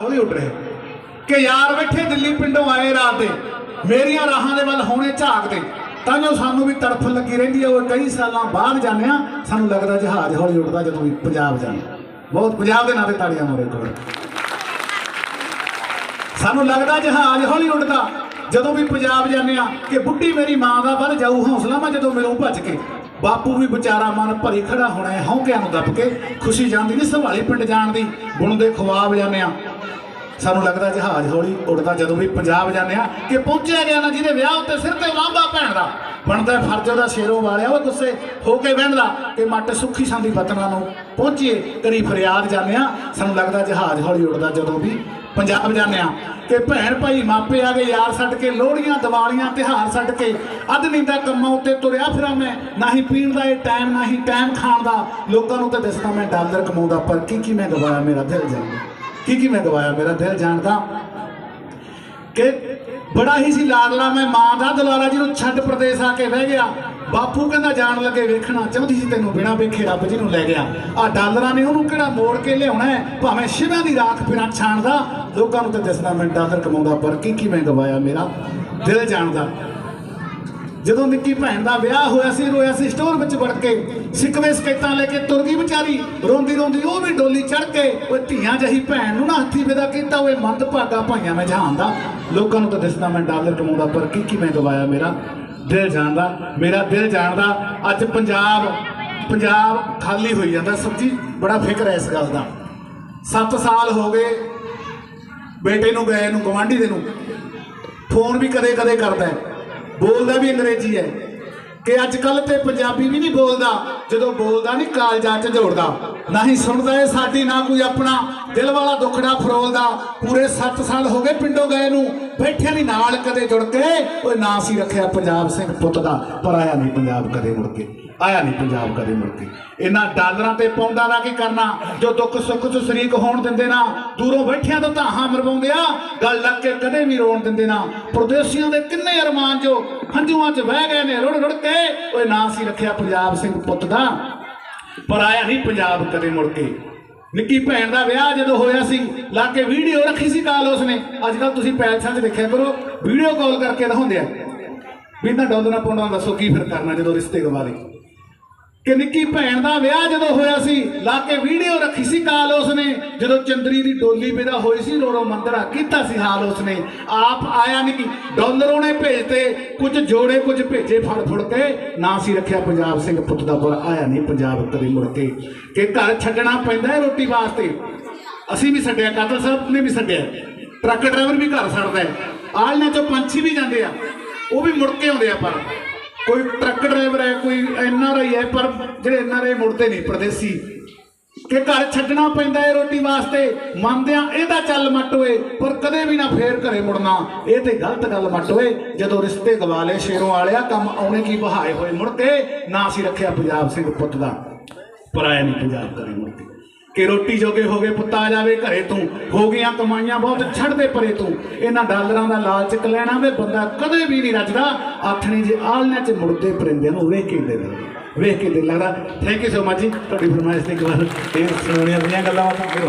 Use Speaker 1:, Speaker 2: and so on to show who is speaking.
Speaker 1: ਹੌਲੀ ਉੱਡ ਰਹੇ ਕਿ ਯਾਰ ਬੈਠੇ ਦਿੱਲੀ ਪਿੰਡੋਂ ਆਏ ਰਾਤ ਦੇ, ਮੇਰੀਆਂ ਰਾਹਾਂ ਦੇ ਵੱਲ ਹੋਣੇ ਝਾਕਦੇ ਤਾਂ ਜੋ ਸਾਨੂੰ ਵੀ ਤੜਫ ਲੱਗੀ ਰਹਿੰਦੀ ਹੈ ਉਹ ਕਈ ਸਾਲਾਂ ਬਾਅਦ ਜਾਂਦੇ ਆ, ਸਾਨੂੰ ਲੱਗਦਾ ਜਹਾਜ਼ ਹੌਲੀ ਉੱਡਦਾ ਜਦੋਂ ਵੀ ਪੰਜਾਬ ਜਾਂਦੇ। ਬਹੁਤ ਪੰਜਾਬ ਦੇ ਨਾਂ ਤੇ ਤਾੜੀਆਂ ਮਾਰੋ ਇੱਕ ਵਾਰ। ਸਾਨੂੰ ਲੱਗਦਾ ਜਹਾਜ਼ ਹੌਲੀ ਉੱਡਦਾ ਜਦੋਂ ਵੀ ਪੰਜਾਬ ਜਾਂਦੇ ਆ, ਕਿ ਬੁੱਢੀ ਮੇਰੀ ਮਾਂ ਦਾ ਵੱਲ ਜਾਊ ਹੌਸਲਾ ਮੈਂ ਜਦੋਂ ਮਿਲੂ ਭੱਜ ਕੇ। ਬਾਪੂ ਵੀ ਵਿਚਾਰਾ ਮਨ ਭਰੀ ਖੜਾ ਹੋਣਾ ਹੈ, ਹੌਂਕਿਆਂ ਨੂੰ ਦੱਬ ਕੇ ਖੁਸ਼ੀ ਜਾਂਦੀ ਨਹੀਂ, ਸੰਭਾਲੀ ਪਿੰਡ ਜਾਣ ਦੀ। ਬੁਣਦੇ ਖਵਾਬ ਜਾਂਦੇ ਆ ਸਾਨੂੰ ਲੱਗਦਾ ਜਹਾਜ਼ ਹੌਲੀ ਉੱਡਦਾ, ਜਦੋਂ ਵੀ ਪੰਜਾਬ ਜਾਂਦੇ ਆ ਕਿ ਪਹੁੰਚਿਆ ਗਿਆ ਨਾ ਜਿਹਦੇ ਵਿਆਹ ਉੱਤੇ ਸਿਰ ਤੇ ਵਾਂਬਾ ਭੈਣ ਦਾ। ਬਣਦਾ ਫਰਜ਼ ਉਹਦਾ ਸ਼ੇਰੋ ਵਾਲਿਆ, ਉਹ ਗੁੱਸੇ ਹੋ ਕੇ ਬਹਿੰਦਾ ਕਿ ਮੱਟ ਸੁੱਖੀ ਸੰਦੀ ਵਤਨਾਂ ਨੂੰ ਪਹੁੰਚੀਏ ਕਰੀ ਫਰਿਆਦ ਜਾਂਦੇ ਆ ਸਾਨੂੰ ਲੱਗਦਾ ਜਹਾਜ਼ ਹੌਲੀ ਉੱਡਦਾ, ਜਦੋਂ ਵੀ ਪੰਜਾਬ ਜਾਂਦੇ ਆ ਕਿ ਭੈਣ ਭਾਈ ਮਾਪੇ ਆ ਗਏ, ਯਾਰ ਛੱਡ ਕੇ, ਲੋਹੜੀਆਂ, ਦੀਵਾਲੀਆਂ ਤਿਹਾਰ ਛੱਡ ਕੇ, ਅੱਧ ਨੀਂਦਾ ਕੰਮਾਂ ਉੱਤੇ ਤੁਰਿਆ ਫਿਰਾਂ ਮੈਂ, ਨਾ ਹੀ ਪੀਣ ਦਾ ਇਹ ਟਾਈਮ ਨਾ ਹੀ ਟਾਈਮ ਖਾਣ ਦਾ। ਲੋਕਾਂ ਨੂੰ ਤਾਂ ਦੱਸਦਾ ਮੈਂ ਡਾਲਰ ਕਮਾਉਂਦਾ, ਪਰ ਕੀ ਕੀ ਮੈਂ ਗਵਾਇਆ ਮੇਰਾ ਦਿਲ ਜਾਣਦਾ ਕੀ ਕੀ ਮੈਂ ਗਵਾਇਆ ਮੇਰਾ ਦਿਲ ਜਾਣਦਾ ਕਿ ਬੜਾ ਹੀ ਸੀ ਲਾਡਲਾ ਮੈਂ ਮਾਂ ਦਾ ਦੁਲਾਰਾ ਜਿਹਨੂੰ ਛੱਡ ਪ੍ਰਦੇਸ਼ ਆ ਕੇ ਬਹਿ ਗਿਆ। ਬਾਪੂ ਕਹਿੰਦਾ ਜਾਣ ਲੱਗੇ ਵੇਖਣਾ ਚਾਹੁੰਦੀ ਸੀ ਤੈਨੂੰ ਬਿਨਾ ਵੇਖੇ ਰੱਬ ਜਿਹਨੂੰ ਲੈ ਗਿਆ। ਆ ਡਾਲਰਾਂ ਨੇ ਉਹਨੂੰ ਕਿਹੜਾ ਮੋੜ ਕੇ ਲਿਆਉਣਾ ਹੈ? ਭਾਵੇਂ ਸ਼ਿਵਾਂ ਦੀ ਰਾਖ ਬਿਨਾ ਛਾਣਦਾ ਲੋਕਾਂ ਨੂੰ ਤਾਂ ਦੱਸਣਾ ਮੈਂ ਡਾਲਰ ਕਮਾਉਂਦਾ ਪਰ ਕੀ ਕੀ ਗਵਾਇਆ ਮੇਰਾ? ਦਿਲ ਜਾਣਦਾ। ਜਦੋਂ ਨਿੱਕੀ ਭੈਣ ਦਾ ਵਿਆਹ ਹੋਇਆ ਸੀ, ਰੋਇਆ ਸੀ ਸਟੋਰ ਵਿੱਚ ਵੜ ਕੇ, ਸਿੱਕਵੇ ਸਕੇਤਾਂ ਲੈ ਕੇ ਤੁਰ ਗਈ ਵਿਚਾਰੀ। ਰੋਂਦੀ ਰੋਂਦੀ ਉਹ ਵੀ ਡੋਲੀ ਚੜ ਕੇ ਉਹ ਧੀਆਂ ਜਹੀ ਭੈਣ ਨੂੰ ਨਾ ਹੱਥੀ ਵਿਦਾ ਕੀਤਾ ਉਹ ਮੰਦ ਭਾਗਾ ਭਾਈਆਂ ਮੈਂ ਜਹਾਨ ਦਾ ਲੋਕਾਂ ਨੂੰ ਤਾਂ ਦਿਸਦਾ ਮੈਂ ਡਾਲਰ ਕਮਾਉਂਦਾ ਪਰ ਕੀ ਕੀ ਮੈਂ ਗਵਾਇਆ ਮੇਰਾ? ਦਿਲ ਜਾਣਦਾ, ਮੇਰਾ ਦਿਲ ਜਾਣਦਾ, ਅੱਜ ਪੰਜਾਬ ਪੰਜਾਬ ਖਾਲੀ ਹੋਈ ਜਾਂਦਾ। ਸੱਚੀ ਬੜਾ ਫਿਕਰ ਹੈ ਇਸ ਗੱਲ ਦਾ। 7 ਸਾਲ ਹੋ ਗਏ ਬੇਟੇ ਨੂੰ, ਗਏ ਨੂੰ ਗਵਾਂਢੀ ਦੇ ਨੂੰ। ਫੋਨ ਵੀ ਕਦੇ ਕਦੇ ਕਰਦਾ ਬੋਲਦਾ ਵੀ ਅੰਗਰੇਜ਼ੀ ਹੈ। ਕਿ ਅੱਜ ਕੱਲ ਤੇ ਪੰਜਾਬੀ ਵੀ ਨਹੀਂ ਬੋਲਦਾ, ਜਦੋਂ ਬੋਲਦਾ ਨਹੀਂ, ਕਾਲਜਾ ਚ ਜੋੜਦਾ। ਨਾ ਹੀ ਸੁਣਦਾ ਇਹ ਸਾਡੀ, ਨਾ ਕੋਈ ਆਪਣਾ ਦਿਲ ਵਾਲਾ ਦੁੱਖੜਾ ਫਰੋਲਦਾ। ਪੂਰੇ 7 ਸਾਲ ਹੋ ਗਏ ਪਿੰਡੋਂ ਗਏ ਨੂੰ, ਬੈਠਿਆ ਨਹੀਂ ਨਾਲ ਕਦੇ ਜੁੜ ਕੇ। ਓਏ ਨਾਂ ਸੀ ਰੱਖਿਆ ਪੰਜਾਬ ਸਿੰਘ ਪੁੱਤ ਦਾ, ਪਰ ਆਇਆ ਨਹੀਂ ਪੰਜਾਬ ਕਦੇ ਮੁੜ ਕੇ, ਆਇਆ ਨਹੀਂ ਪੰਜਾਬ ਕਦੇ ਮੁੜ ਕੇ। ਇਹਨਾਂ ਡਾਲਰਾਂ ਤੇ ਪੌਂਡਾਂ ਨਾ ਕੀ ਕਰਨਾ, ਜੋ ਦੁੱਖ ਸੁੱਖ ਚ ਸ਼ਰੀਕ ਹੋਣ ਦਿੰਦੇ ਨਾ, ਦੂਰੋਂ ਬੈਠਿਆਂ ਤੋਂ ਧਾਹਾਂ ਮਰਵਾਉਂਦੇ ਆ, ਗੱਲ ਲੱਗ ਕੇ ਕਦੇ ਵੀ ਰੋਣ ਦਿੰਦੇ ਨਾ। ਪਰਦੇਸੀਆਂ ਦੇ ਕਿੰਨੇ ਅਰਮਾਨ ਜੋ ਹੰਝੂਆਂ 'ਚ ਵਹਿ ਗਏ ਨੇ, ਰੁੜ ਰੁੜ ਕੇ। ਓਏ ਨਾਂ ਸੀ ਰੱਖਿਆ ਪੰਜਾਬ ਸਿੰਘ ਪੁੱਤ ਦਾ। ਪਰ ਆਇਆ ਨਹੀਂ ਪੰਜਾਬ ਕਦੇ ਮੁੜ ਕੇ। ਨਿੱਕੀ ਭੈਣ ਦਾ ਵਿਆਹ ਜਦੋਂ ਹੋਇਆ ਸੀ, ਲਾ ਕੇ ਵੀਡੀਓ ਰੱਖੀ ਸੀ ਕਾਲ ਉਸਨੇ। ਅੱਜ ਕੱਲ ਤੁਸੀਂ ਪੈਲਸਾਂ 'ਚ ਦੇਖਿਆ ਕਰੋ, ਵੀਡੀਓ ਕਾਲ ਕਰਕੇ ਦਿਖਾਉਂਦੇ ਆ। ਵੀ ਇਹਨਾਂ ਡਾਲਰਾਂ ਪਾਉਂਦਾ ਦੱਸੋ ਕੀ ਫਿਰ ਕਰਨਾ ਜਦੋਂ ਰਿਸ਼ਤੇ ਗਵਾ ਲਏ ਕਿ ਨਿੱਕੀ ਭੈਣ ਦਾ ਵਿਆਹ ਜਦੋਂ ਹੋਇਆ ਸੀ, ਲਾ ਕੇ ਵੀਡੀਓ ਰੱਖੀ ਸੀ ਕਾਲ ਉਸਨੇ, ਜਦੋਂ ਚੰਦਰੀ ਦੀ ਡੋਲੀ ਵਿਦਾ ਹੋਈ ਸੀ ਲੋੜੋ ਮੰਦਰਾ ਕੀਤਾ ਸੀ ਹਾਲ ਉਸਨੇ। ਆਪ ਆਇਆ ਨਹੀਂ ਡਾਲਰ ਉਹਨੇ ਭੇਜਤੇ, ਕੁਝ ਜੋੜੇ, ਕੁਝ ਭੇਜੇ ਫੜ ਫੜ ਕੇ, ਨਾ ਸੀ ਰੱਖਿਆ ਪੰਜਾਬ ਸਿੰਘ ਪੁੱਤ ਦਾ ਪਰ ਆਇਆ ਨਹੀਂ ਪੰਜਾਬ ਕਦੇ ਮੁੜ ਕੇ। ਕਿ ਘਰ ਛੱਡਣਾ ਪੈਂਦਾ ਹੈ ਰੋਟੀ ਵਾਸਤੇ। ਅਸੀਂ ਵੀ ਛੱਡਿਆ, ਕਾਤਲ ਸਾਹਿਬ ਨੇ ਵੀ ਛੱਡਿਆ। ਟਰੱਕ ਡਰਾਈਵਰ ਵੀ ਘਰ ਛੱਡਦਾ ਹੈ। ਆਲਣੇ ਚੋਂ ਪੰਛੀ ਵੀ ਜਾਂਦੇ ਆ। ਉਹ ਵੀ ਮੁੜ ਕੇ ਆਉਂਦੇ ਆ ਪਰ ਕੋਈ ਟਰੱਕ ਡਰਾਈਵਰ ਹੈ, ਕੋਈ ਐਨ ਆਰ ਆਈ ਹੈ, ਪਰ ਜਿਹੜੇ ਐਨ ਆਰ ਆਈ ਮੁੜਦੇ ਨਹੀਂ, ਪਰਦੇਸੀ। ਕਿ ਘਰ ਛੱਡਣਾ ਪੈਂਦਾ ਹੈ ਰੋਟੀ ਵਾਸਤੇ, ਮੰਨਦਿਆਂ ਇਹਦਾ ਚੱਲ ਮੱਟ ਪਰ ਕਦੇ ਵੀ ਨਾ ਫੇਰ ਘਰੇ ਮੁੜਨਾ। ਇਹ ਤੇ ਗਲਤ ਗੱਲ ਮੱਟ ਜਦੋਂ ਰਿਸ਼ਤੇ ਗਵਾ ਲਏ ਸ਼ੇਰੋਂ ਵਾਲਿਆ, ਕੰਮ ਆਉਣੇ ਕੀ ਬਹਾਏ ਹੋਏ ਮੁੜ ਕੇ, ਨਾ ਸੀ ਰੱਖਿਆ ਪੰਜਾਬ ਸਿੰਘ ਪੁੱਤ ਦਾ। ਪਰਾਇਆ ਨਹੀਂ ਪੰਜਾਬ ਕਰੇ ਮੁੜ ਕੇ। ਕਿ ਰੋਟੀ ਜੋਗੇ ਹੋ ਗਏ ਪੁੱਤ, ਆ ਜਾਵੇ ਘਰੇ ਤੂੰ। ਹੋ ਗਈਆਂ ਕਮਾਈਆਂ ਬਹੁਤ ਛੱਡਦੇ ਪਰੇ ਤੂੰ। ਇਹਨਾਂ ਡਾਲਰਾਂ ਦਾ ਲਾਲਚ ਕ ਲੈਣਾ ਵੇ, ਬੰਦਾ ਕਦੇ ਵੀ ਨਹੀਂ ਰੱਜਦਾ। ਆਥਣੀ ਜੇ ਆਲਣੇ ਚ ਮੁੜਦੇ ਪਰਿੰਦਿਆਂ ਨੂੰ ਵੇਖ ਕੇ ਦਿਲ ਵੇਖ ਕੇ ਦਿਲ ਲੱਗਦਾ ਥੈਂਕ ਯੂ ਸੋ ਮਚ ਜੀ, ਤੁਹਾਡੀ ਫਰਮਾਇਸ਼ ਤੇ ਇੱਕ ਵਾਰ ਇਹ ਸੁਣੀਆਂ ਦੀਆਂ ਗੱਲਾਂ ਆਪਾਂ ਫਿਰ